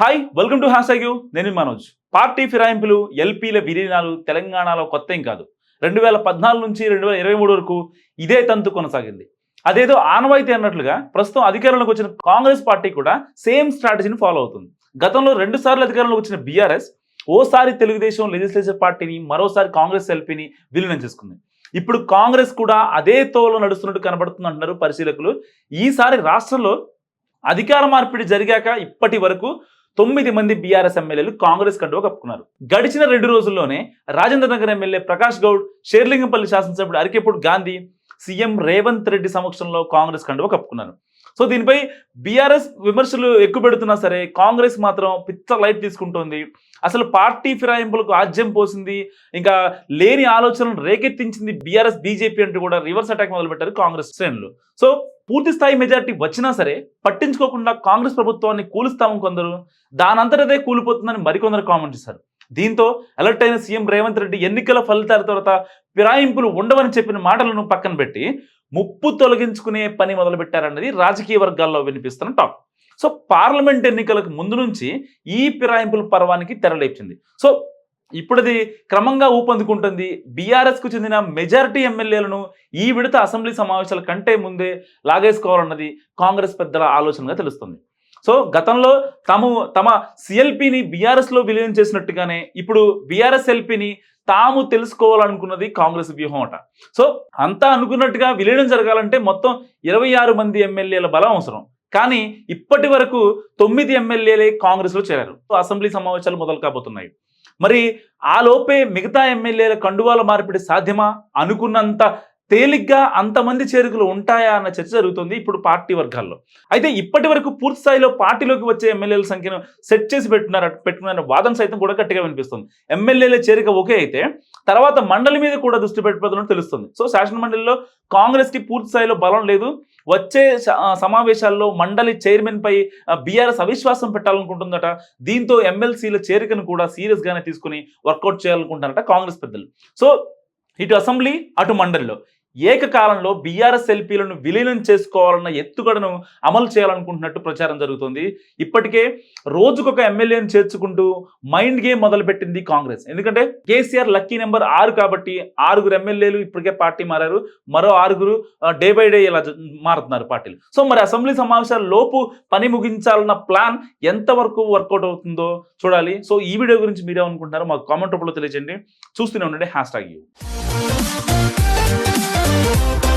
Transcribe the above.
Hi welcome to హ్యాష్ యూ నేను మనోజ్. పార్టీ ఫిరాయింపులు ఎల్పీల విలీనాలు తెలంగాణలో కొత్త ఏం కాదు. రెండు వేల పద్నాలుగు నుంచి రెండు వేల ఇరవై మూడు వరకు ఇదే తంతు కొనసాగింది. అదేదో ఆనవాయితీ అన్నట్లుగా ప్రస్తుతం అధికారంలోకి వచ్చిన కాంగ్రెస్ పార్టీ కూడా సేమ్ స్ట్రాటజీని ఫాలో అవుతుంది. గతంలో రెండు సార్లు అధికారంలోకి వచ్చిన బీఆర్ఎస్ ఓసారి తెలుగుదేశం లెజిస్లేచర్ పార్టీని మరోసారి కాంగ్రెస్ ఎల్పీని విలీనం చేసుకుంది. ఇప్పుడు కాంగ్రెస్ కూడా అదే తోలో నడుస్తున్నట్టు కనబడుతుంది అంటున్నారు పరిశీలకులు. ఈసారి రాష్ట్రంలో అధికార మార్పిడి జరిగాక ఇప్పటి వరకు తొమ్మిది మంది బీఆర్ఎస్ ఎమ్మెల్యేలు కాంగ్రెస్ కంటూ కప్పుకున్నారు. గడిచిన రెండు రోజుల్లోనే రాజేంద్ర నగర్ ఎమ్మెల్యే ప్రకాష్ గౌడ్ షేర్లింగంపల్లి శాసనసభ్యుడు అరికేపూడి గాంధీ సీఎం రేవంత్ రెడ్డి సమక్షంలో కాంగ్రెస్ కండువ కప్పుకున్నారు. సో దీనిపై బీఆర్ఎస్ విమర్శలు ఎక్కువ పెడుతున్నా సరే కాంగ్రెస్ మాత్రం పిచ్చ లైట్ తీసుకుంటోంది. అసలు పార్టీ ఫిరాయింపులకు ఆజ్యం పోసింది ఇంకా లేని ఆలోచనలు రేకెత్తించింది బీఆర్ఎస్ బీజేపీ అంటూ కూడా రివర్స్ అటాక్ మొదలుపెట్టారు కాంగ్రెస్ శ్రేణులు. సో పూర్తి స్థాయి మెజారిటీ వచ్చినా సరే పట్టించుకోకుండా కాంగ్రెస్ ప్రభుత్వాన్ని కూలుస్తాము కొందరు. దానంతటదే కూలిపోతుందని మరికొందరు కామెంట్ చేశారు. దీంతో అలర్ట్ అయిన సీఎం రేవంత్ రెడ్డి ఎన్నికల ఫలితాల తర్వాత ఫిరాయింపులు ఉండవని చెప్పిన మాటలను పక్కన పెట్టి ముప్పు తొలగించుకునే పని మొదలుపెట్టారన్నది రాజకీయ వర్గాల్లో వినిపిస్తున్న టాక్. సో పార్లమెంట్ ఎన్నికలకు ముందు నుంచి ఈ ఫిరాయింపుల పర్వానికి తెరలేపింది సో ఇప్పుడది క్రమంగా ఊపందుకుంటుంది. బీఆర్ఎస్కు చెందిన మెజారిటీ ఎమ్మెల్యేలను ఈ విడత అసెంబ్లీ సమావేశాల కంటే ముందే లాగేసుకోవాలన్నది కాంగ్రెస్ పెద్దల ఆలోచనగా తెలుస్తుంది. సో గతంలో తాము తమ సిఎల్పిని బీఆర్ఎస్లో విలీనం చేసినట్టుగానే ఇప్పుడు బీఆర్ఎస్ ఎల్పిని తాము తెలుసుకోవాలనుకున్నది కాంగ్రెస్ వ్యూహం అట. సో అంతా అనుకున్నట్టుగా విలీనం జరగాలంటే మొత్తం ఇరవై ఆరు మంది ఎమ్మెల్యేల బలం అవసరం. కానీ ఇప్పటి వరకు తొమ్మిది ఎమ్మెల్యేలే కాంగ్రెస్లో చేరారు. అసెంబ్లీ సమావేశాలు మొదలు కాబోతున్నాయి. మరి ఆ లోపే మిగతా ఎమ్మెల్యేల కండువాల మార్పిడి సాధ్యమా? అనుకున్నంత తేలిగ్గా అంతమంది చేరికలు ఉంటాయా అన్న చర్చ జరుగుతుంది ఇప్పుడు పార్టీ వర్గాల్లో. అయితే ఇప్పటి వరకు పూర్తి స్థాయిలో పార్టీలోకి వచ్చే ఎమ్మెల్యేల సంఖ్యను సెట్ చేసి పెట్టున్నారు పెట్టుకున్న వాదన సైతం కూడా గట్టిగా వినిపిస్తుంది. ఎమ్మెల్యేల చేరిక ఒకే అయితే తర్వాత మండలి మీద కూడా దృష్టి పెట్టబోతున్నట్టు తెలుస్తుంది. సో శాసన మండలిలో కాంగ్రెస్కి పూర్తి స్థాయిలో బలం లేదు. వచ్చే సమావేశాల్లో మండలి చైర్మన్ పై బీఆర్ఎస్ అవిశ్వాసం పెట్టాలనుకుంటుందట. దీంతో ఎమ్మెల్సీల చేరికను కూడా సీరియస్ గానే తీసుకుని వర్కౌట్ చేయాలనుకుంటారట కాంగ్రెస్ పెద్దలు. సో ఇటు అసెంబ్లీ అటు మండలిలో. ఏకకాలంలో బీఆర్ఎస్ ఎల్పీలను విలీనం చేసుకోవాలన్న ఎత్తుగడను అమలు చేయాలనుకుంటున్నట్టు ప్రచారం జరుగుతుంది. ఇప్పటికే రోజుకొక ఎమ్మెల్యేని చేర్చుకుంటూ మైండ్ గేమ్ మొదలుపెట్టింది కాంగ్రెస్. ఎందుకంటే కేసీఆర్ లక్కీ నెంబర్ ఆరు కాబట్టి ఆరుగురు ఎమ్మెల్యేలు ఇప్పటికే పార్టీ మారారు. మరో ఆరుగురు డే బై డే ఇలా మారుతున్నారు పార్టీలు. సో మరి అసెంబ్లీ సమావేశాల లోపు పని ముగించాలన్న ప్లాన్ ఎంతవరకు వర్కౌట్ అవుతుందో చూడాలి. సో ఈ వీడియో గురించి మీరేమనుకుంటున్నారో మాకు కామెంట్ రూపంలో తెలియజేయండి. చూస్తూనే ఉండండి హ్యాష్ ట్యాగ్ యూ. Thank